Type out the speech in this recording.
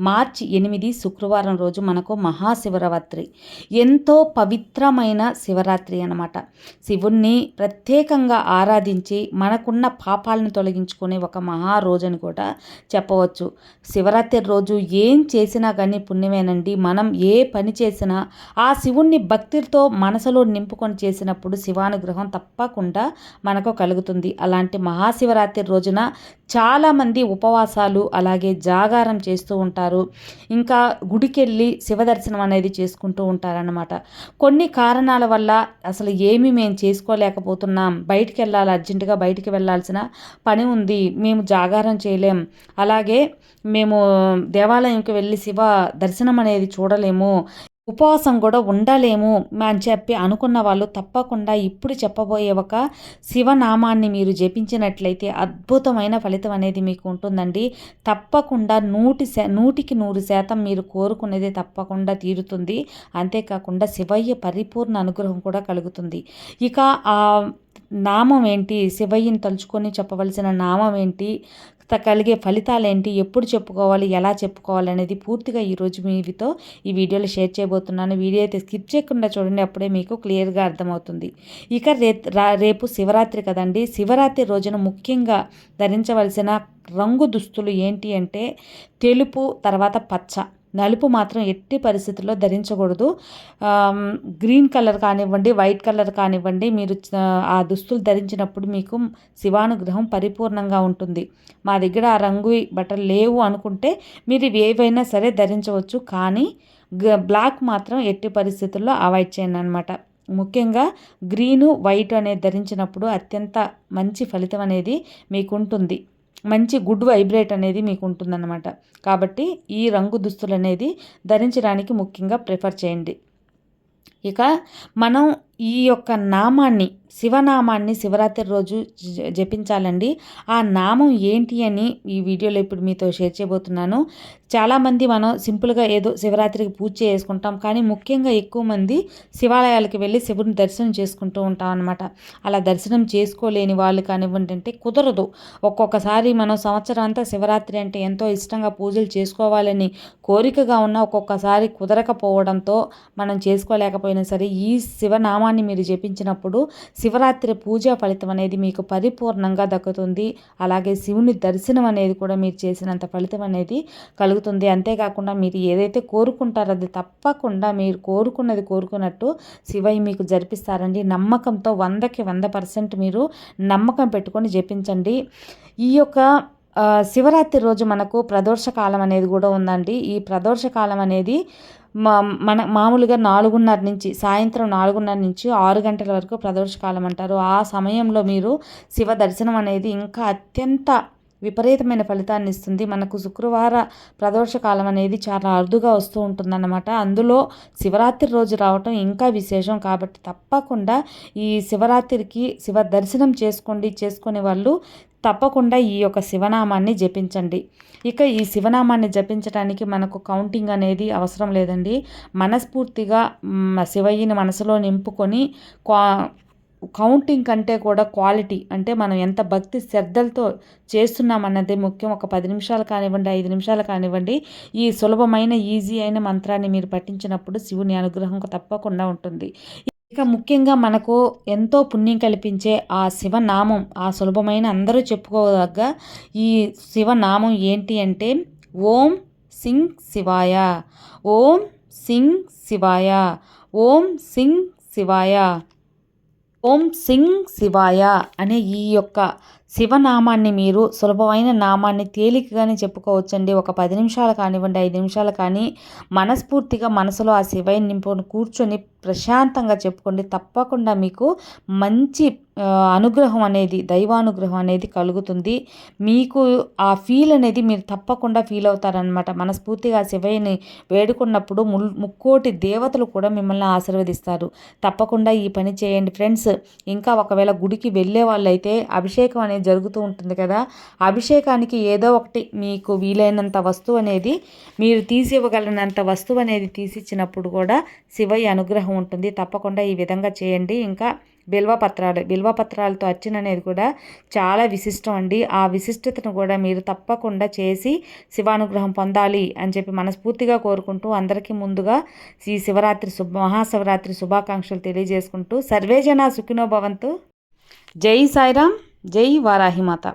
మార్చి ఎనిమిది శుక్రవారం రోజు మనకు మహాశివరాత్రి. ఎంతో పవిత్రమైన శివరాత్రి అనమాట శివుణ్ణి ప్రత్యేకంగా ఆరాధించి మనకున్న పాపాలను తొలగించుకునే ఒక మహా రోజు అని కూడా చెప్పవచ్చు. శివరాత్రి రోజు ఏం చేసినా కానీ పుణ్యమేనండి. మనం ఏ పని చేసినా ఆ శివుణ్ణి భక్తితో మనసులో నింపుకొని చేసినప్పుడు శివానుగ్రహం తప్పకుండా మనకు కలుగుతుంది. అలాంటి మహాశివరాత్రి రోజున చాలామంది ఉపవాసాలు అలాగే జాగారం చేస్తూ ఉంటారు. ఇంకా గుడికెళ్ళి శివదర్శనం అనేది చేసుకుంటూ ఉంటారన్నమాట. కొన్ని కారణాల వల్ల అసలు ఏమి మేము చేసుకోలేకపోతున్నాం. బయటికి వెళ్ళాలి అర్జెంటుగా బయటికి వెళ్ళాల్సిన పని ఉంది. మేము జాగారం చేయలేం. అలాగే మేము దేవాలయంకి వెళ్ళి శివ దర్శనం అనేది చూడలేము. ఉపవాసం కూడా ఉండలేము అని చెప్పి అనుకున్న వాళ్ళు తప్పకుండా ఇప్పుడు చెప్పబోయే ఒక శివనామాన్ని మీరు జపించినట్లయితే అద్భుతమైన ఫలితం అనేది మీకు ఉంటుందండి. తప్పకుండా నూటి శా నూటికి నూరు శాతం మీరు కోరుకునేది తప్పకుండా తీరుతుంది. అంతేకాకుండా శివయ్య పరిపూర్ణ అనుగ్రహం కూడా కలుగుతుంది. ఇక ఆ నామం ఏంటి శివయ్యని తలుచుకొని చెప్పవలసిన నామం ఏంటి కలిగే ఫలితాలు ఏంటి ఎప్పుడు చెప్పుకోవాలి? ఎలా చెప్పుకోవాలి? అనేది పూర్తిగా ఈరోజు మీతో ఈ వీడియోలో షేర్ చేయబోతున్నాను. వీడియో అయితే స్కిప్ చేయకుండా చూడండి. అప్పుడే మీకు క్లియర్గా అర్థమవుతుంది. ఇక రే రేపు శివరాత్రి కదండి. శివరాత్రి రోజున ముఖ్యంగా ధరించవలసిన రంగు దుస్తులు ఏంటి అంటే తెలుపు తర్వాత పచ్చ. నలుపు మాత్రం ఎట్టి పరిస్థితుల్లో ధరించకూడదు. గ్రీన్ కలర్ కానివ్వండి వైట్ కలర్ కానివ్వండి మీరు ఆ దుస్తులు ధరించినప్పుడు మీకు శివానుగ్రహం పరిపూర్ణంగా ఉంటుంది. మా దగ్గర ఆ రంగు బట్టలు లేవు అనుకుంటే మీరు ఏవైనా సరే ధరించవచ్చు. కానీ బ్లాక్ మాత్రం ఎట్టి పరిస్థితుల్లో అవాయిడ్ చేయండి అనమాట ముఖ్యంగా గ్రీను వైట్ అనేది ధరించినప్పుడు అత్యంత మంచి ఫలితం అనేది మీకు ఉంటుంది మంచి గుడ్ వైబ్రేట్ అనేది మీకు ఉంటుందన్నమాట కాబట్టి ఈ రంగు దుస్తులు అనేది ధరించడానికి ముఖ్యంగా ప్రిఫర్ చేయండి. ఇక మనం ఈ యొక్క నామాన్ని శివనామాన్ని శివరాత్రి రోజు జపించాలండి. ఆ నామం ఏంటి అని ఈ వీడియోలో ఇప్పుడు మీతో షేర్ చేయబోతున్నాను. చాలామంది మనం సింపుల్గా ఏదో శివరాత్రికి పూజ చేసుకుంటాం కానీ ముఖ్యంగా ఎక్కువ మంది శివాలయాలకు వెళ్ళి శివుని దర్శనం చేసుకుంటూ ఉంటాం అనమాట అలా దర్శనం చేసుకోలేని వాళ్ళు కానివ్వండి అంటే కుదరదు. ఒక్కొక్కసారి మనం సంవత్సరం అంతా శివరాత్రి అంటే ఎంతో ఇష్టంగా పూజలు చేసుకోవాలని కోరికగా ఉన్న ఒక్కొక్కసారి కుదరకపోవడంతో మనం చేసుకోలేకపోయినా సరే ఈ శివనామాన్ని నామాన్ని మీరు జపించినప్పుడు శివరాత్రి పూజా ఫలితం అనేది మీకు పరిపూర్ణంగా దక్కుతుంది. అలాగే శివుని దర్శనం అనేది కూడా మీరు చేసినంత ఫలితం అనేది కలుగుతుంది. అంతేకాకుండా మీరు ఏదైతే కోరుకుంటారో అది తప్పకుండా మీరు కోరుకున్నది కోరుకున్నట్టు శివయ్య మీకు జరిపిస్తారండి. నమ్మకంతో వందకి వంద పర్సెంట్ మీరు నమ్మకం పెట్టుకొని జపించండి. ఈ యొక్క శివరాత్రి రోజు మనకు ప్రదోష కాలం అనేది కూడా ఉందండి. ఈ ప్రదోష కాలం అనేది మా మన మామూలుగా నాలుగున్నర నుంచి సాయంత్రం నాలుగున్నర నుంచి ఆరు గంటల వరకు ప్రదోషకాలం అంటారు. ఆ సమయంలో మీరు శివ దర్శనం అనేది ఇంకా అత్యంత విపరీతమైన ఫలితాన్ని ఇస్తుంది. మనకు శుక్రవార ప్రదోషకాలం అనేది చాలా అరుదుగా వస్తూ ఉంటుందన్నమాట. అందులో శివరాత్రి రోజు రావటం ఇంకా విశేషం. కాబట్టి తప్పకుండా ఈ శివరాత్రికి శివ దర్శనం చేసుకోండి. చేసుకునే వాళ్ళు తప్పకుండా ఈ యొక్క శివనామాన్ని జపించండి. ఇక ఈ శివనామాన్ని జపించడానికి మనకు కౌంటింగ్ అనేది అవసరం లేదండి. మనస్ఫూర్తిగా శివయ్యని మనసులో నింపుకొని కౌంటింగ్ కంటే కూడా క్వాలిటీ అంటే మనం ఎంత భక్తి శ్రద్ధలతో చేస్తున్నామన్నది ముఖ్యం. ఒక పది నిమిషాలు కానివ్వండి ఐదు నిమిషాలు కానివ్వండి ఈ సులభమైన ఈజీ అయిన మంత్రాన్ని మీరు పఠించినప్పుడు శివుని అనుగ్రహం తప్పకుండా ఉంటుంది. ఇక ముఖ్యంగా మనకు ఎంతో పుణ్యం కల్పించే ఆ శివనామం ఆ సులభమైన అందరూ చెప్పుకోదగ్గ ఈ శివనామం ఏంటి అంటే ఓం సింగ్ శివాయ ఓం సింగ్ శివాయ ఓం సింగ్ శివాయ. ఓం సింగ్ శివాయ అనే ఈ యొక్క శివనామాన్ని మీరు సులభమైన నామాన్ని తేలికగానే చెప్పుకోవచ్చండి. ఒక పది నిమిషాలు కానివ్వండి ఐదు నిమిషాలు కానీ మనస్ఫూర్తిగా మనసులో ఆ శివయ్య నింపుకొని కూర్చొని ప్రశాంతంగా చెప్పుకోండి. తప్పకుండా మీకు మంచి అనుగ్రహం అనేది దైవానుగ్రహం అనేది కలుగుతుంది. మీకు ఆ ఫీల్ అనేది మీరు తప్పకుండా ఫీల్ అవుతారనమాట మనస్ఫూర్తిగా శివయ్యని వేడుకున్నప్పుడు ముక్కోటి దేవతలు కూడా మిమ్మల్ని ఆశీర్వదిస్తారు. తప్పకుండా ఈ పని చేయండి. ఫ్రెండ్స్ ఇంకా ఒకవేళ గుడికి వెళ్ళే వాళ్ళైతే అభిషేకం అనేది అనేది జరుగుతూ ఉంటుంది కదా. అభిషేకానికి ఏదో ఒకటి మీకు వీలైనంత వస్తువు అనేది మీరు తీసి ఇవ్వగలిగినంత వస్తువు అనేది తీసిచ్చినప్పుడు కూడా శివయ్య అనుగ్రహం ఉంటుంది. తప్పకుండా ఈ విధంగా చేయండి. ఇంకా బిల్వపత్రాలు బిల్వపత్రాలతో అర్చన అనేది కూడా చాలా విశిష్టం అండి. ఆ విశిష్టతను కూడా మీరు తప్పకుండా చేసి శివానుగ్రహం పొందాలి అని చెప్పి మనస్ఫూర్తిగా కోరుకుంటూ అందరికీ ముందుగా ఈ శివరాత్రి శుభ మహాశివరాత్రి శుభాకాంక్షలు తెలియజేసుకుంటూ సర్వేజన సుఖినోభవంతు జై సాయిరామ్. జై వారాహిమాత